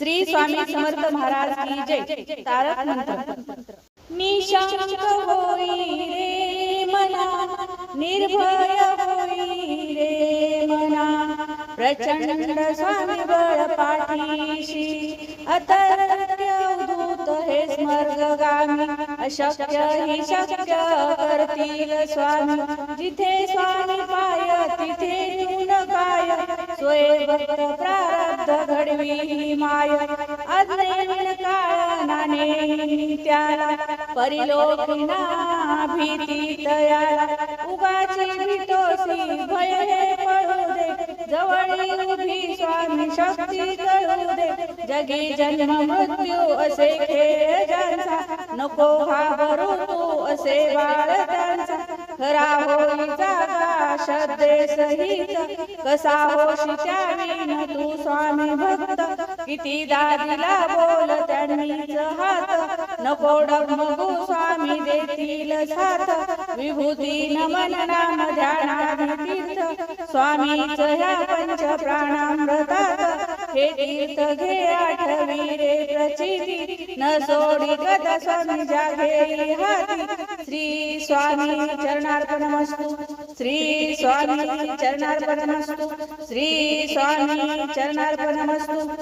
श्री स्वामी समर्थ महाराज की जय. तारक मंत्र. निशंक होई रे मना निर्भय होई रे मना. प्रचंड स्वामी बळ पाठीशी अतर्क्य दूत हे स्वर्गगामी. अशक्य ही शक्य करतील स्वामी. जिथे स्वामी पाय तिथे न्यून काय. स्वय भक्त प्रारब्ध घडवी माय. अज्ञान काळनाने त्याला परिलोकिना भीती तयाला उगाची भीतोसी भय हे पळू दे. जवळ उभी स्वामी शक्ती कळू दे. जगी जन्म मृत्यू असे खेळ ज्यांचा. नको घाबरू तू असे बाळ त्यांचा खरा होईचा श्रद्धे सहित कसा होशी त्याविन तू स्वामी भक्त. किती दारीला बोल त्यांनीच हात. नको डगमगू स्वामी देतील साथ. विभूती नमन नाम ध्यानादि तीर्थ स्वामीच ह्या पंच प्राणामृतात. हे तीर्थ घे आठवी रे प्रचिती. न सोडी गद स्वामी जागे हाती. श्री स्वामी चरणार्पणमस्तु श्री स्वामी चरणार्पणमस्तु श्री स्वामी चरणार्पणमस्तु